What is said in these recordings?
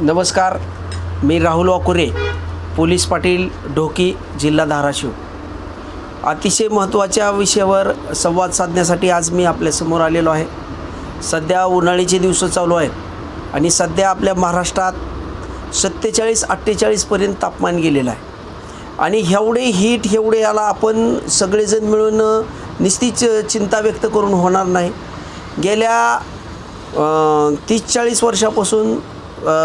नमस्कार मी राहुल वाकुरे पोलीस पाटील ढोकी जिल्हा धाराशिव. अतिशय महत्त्वाच्या विषयावर संवाद साधण्यासाठी आज मी आपल्यासमोर आलेलो आहे. सध्या उन्हाळीचे दिवस चालू आहेत आणि सध्या आपल्या महाराष्ट्रात सत्तेचाळीस अठ्ठेचाळीसपर्यंत तापमान गेलेलं आहे. आणि एवढे हीट एवढे याला आपण सगळेजण मिळून निस्तीच चिंता व्यक्त करून होणार नाही. गेल्या तीस चाळीस वर्षापासून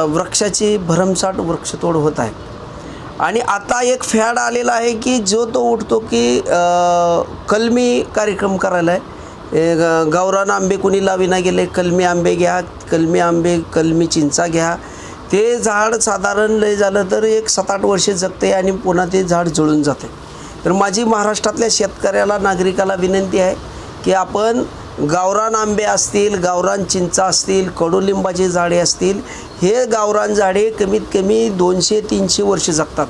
वृक्षाची भरमसाठ वृक्षतोड होत आहे. आणि आता एक फॅड आलेला आहे की जो तो उठतो की कलमी कार्यक्रम करायला आहे. ग- गावरान आंबे कुणी लाविना गेले कलमी आंबे घ्या कलमी आंबे कलमी चिंचा घ्या. ते झाड साधारण लय झालं तर एक सात आठ वर्षे जगते आणि पुन्हा ते झाड जुळून जाते तर माझी महाराष्ट्रातल्या शेतकऱ्याला नागरिकाला विनंती आहे की आपण गावरान आंबे असतील गावरान चिंचा असतील कडुलिंबाची झाडे असतील हे गावरान झाडे कमीत कमी दोनशे तीनशे वर्ष जगतात.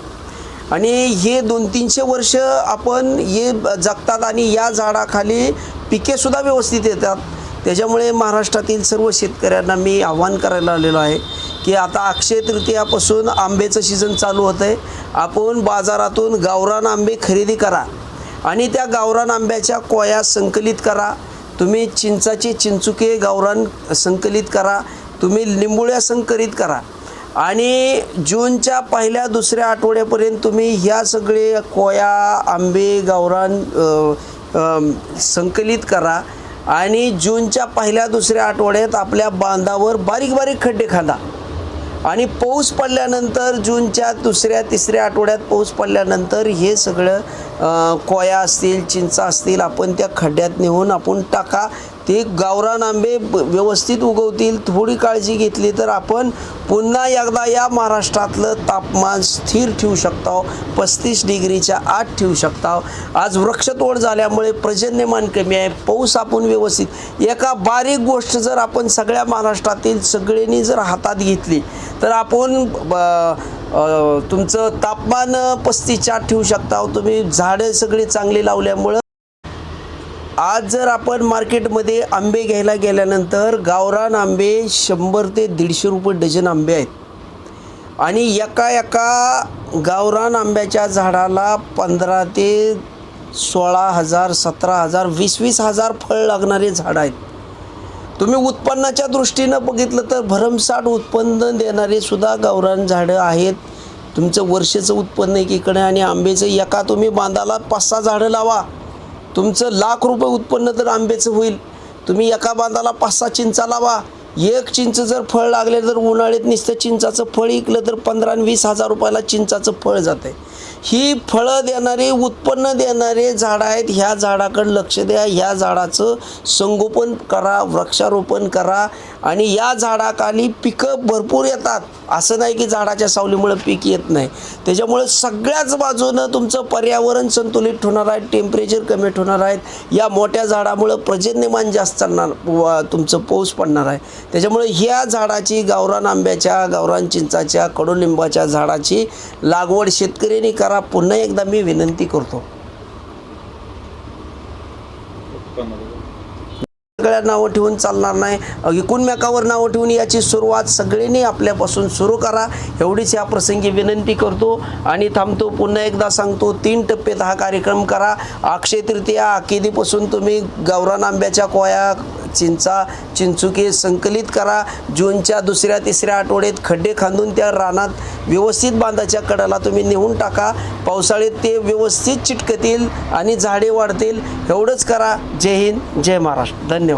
आणि हे दोन तीनशे वर्ष आपण हे जगतात आणि या झाडाखाली पिकेसुद्धा व्यवस्थित येतात. त्याच्यामुळे महाराष्ट्रातील सर्व शेतकऱ्यांना मी आव्हान करायला आलेलो आहे की आता अक्षय तृतीयापासून आंब्याचं सीझन चालू होतं आहे आपण बाजारातून गावरान आंबे खरेदी करा आणि त्या गावरान आंब्याच्या कोया संकलित करा. तुम्ही चिंचाचे चिंचुके गावरान संकलित करा तुम्ही लिंबुळ्या संकलित करा. आणि जूनच्या पहिल्या दुसऱ्या आठवड्यापर्यंत तुम्ही ह्या सगळे कोया आंबे गावरान संकलित करा. आणि जूनच्या पहिल्या दुसऱ्या आठवड्यात आपल्या बांधावर बारीक बारीक खड्डे खांदा. आणि पाऊस पडल्यानंतर जूनच्या दुसऱ्या तिसऱ्या आठवड्यात पाऊस पडल्यानंतर हे सगळं कोया असतील चिंचा असतील आपण त्या खड्ड्यात नेऊन आपण टाका. ते गावरान आंबे ब- व्यवस्थित उगवतील थोडी काळजी घेतली तर आपण पुन्हा एकदा या महाराष्ट्रातलं तापमान स्थिर ठेवू शकतो पस्तीस डिग्रीच्या आत ठेवू शकतो. आज वृक्षतोड झाल्यामुळे पर्जन्यमान कमी आहे पाऊस आपण व्यवस्थित एका बारीक गोष्ट जर आपण सगळ्या महाराष्ट्रातील सगळ्यांनी जर हातात घेतली तर आपण ब- तुमचं तापमान पस्तीसच्या आत ठेवू शकता. तुम्ही झाडं सगळी चांगली लावल्यामुळं आज जर आपण मार्केटमध्ये आंबे घ्यायला गेल्यानंतर गावरान आंबे शंभर ते दीडशे रुपये डझन आंबे आहेत. आणि एका एका गावरान आंब्याच्या झाडाला पंधरा ते सोळा हजार सतरा हजार वीस वीस हजार फळ लागणारे झाडं आहेत. तुम्ही उत्पन्नाच्या दृष्टीनं बघितलं तर भरमसाठ उत्पन्न देणारे सुद्धा गावरान झाडं आहेत. तुमचं वर्षाचं उत्पन्न एकीकडे आणि आंब्याचं एका तुम्ही बांधाला पाच सहा झाडं लावा. तुमचं लाख रुपये उत्पन्न तर आंब्याचं होईल तुम्ही एका बांधाला पाच सहा चिंचा लावा. एक चिंच जर फळ लागले तर उन्हाळ्यात नुसतं चिंचाचं फळ इकलं तर पंधरा आणि वीस हजार रुपयाला चिंचाचं फळ जाते ही फळं देणारे उत्पन्न देणारे झाडं आहेत ह्या झाडाकडे लक्ष द्या. ह्या झाडाचं संगोपन करा वृक्षारोपण करा. आणि या झाडाखाली पिकं भरपूर येतात. असं नाही की झाडाच्या सावलीमुळं पीक येत नाही. त्याच्यामुळं सगळ्याच बाजूनं तुमचं पर्यावरण संतुलित होणार आहे टेम्परेचर कमी होणार आहेत या मोठ्या झाडामुळं पर्जन्यमान जास्त चालणार व तुमचं पाऊस पडणार आहे. त्याच्यामुळे ह्या झाडाची गावरान आंब्याच्या गावरान चिंचाच्या कडुलिंबाच्या झाडाची लागवड शेतकऱ्यांनी करा. पुन्हा एकदा मी विनंती करतो. सगळ्या नावं ठेवून चालणार नाही. एकूणमेकावर नावं ठेवून याची सुरुवात सगळ्यांनी आपल्यापासून सुरू करा. एवढीच या प्रसंगी विनंती करतो आणि थांबतो. पुन्हा एकदा सांगतो तीन टप्प्यात हा कार्यक्रम करा. अक्षय तृतीया आकेदीपासून तुम्ही गावरान आंब्याच्या कोया चिंचा चिंचुके संकलित करा. जूनच्या दुसऱ्या तिसऱ्या आठवड्यात खड्डे खांदून त्या रानात व्यवस्थित बांधाच्या कडाला तुम्ही नेऊन टाका. पावसाळ्यात ते व्यवस्थित चिटकतील आणि झाडे वाढतील. एवढंच करा. जय हिंद जय महाराष्ट्र. धन्यवाद.